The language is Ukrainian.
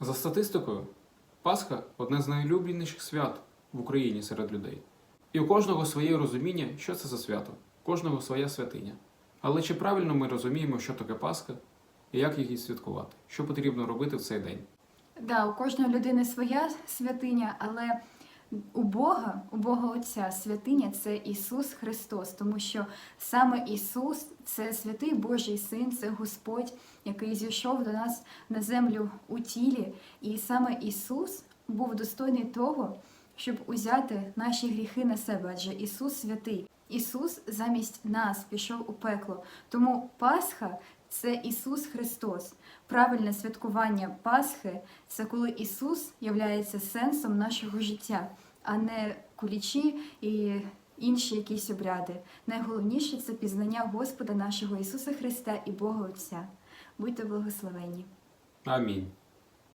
За статистикою, Пасха одне з найулюбленіших свят в Україні серед людей. І у кожного своє розуміння, що це за свято, у кожного своя святиня. Але чи правильно ми розуміємо, що таке Пасха і як її святкувати? Що потрібно робити в цей день? Да, у кожної людини своя святиня, але у Бога, у Бога Отця святиня це Ісус Христос, тому що саме Ісус це святий Божий Син, це Господь, який зійшов до нас на землю у тілі. І саме Ісус був достойний того, щоб узяти наші гріхи на себе, адже Ісус святий. Ісус замість нас пішов у пекло. Тому Пасха це Ісус Христос. Правильне святкування Пасхи це коли Ісус являється сенсом нашого життя, а не кулічі і інші якісь обряди. Найголовніше це пізнання Господа нашого Ісуса Христа і Бога Отця. Будьте благословені! Амінь.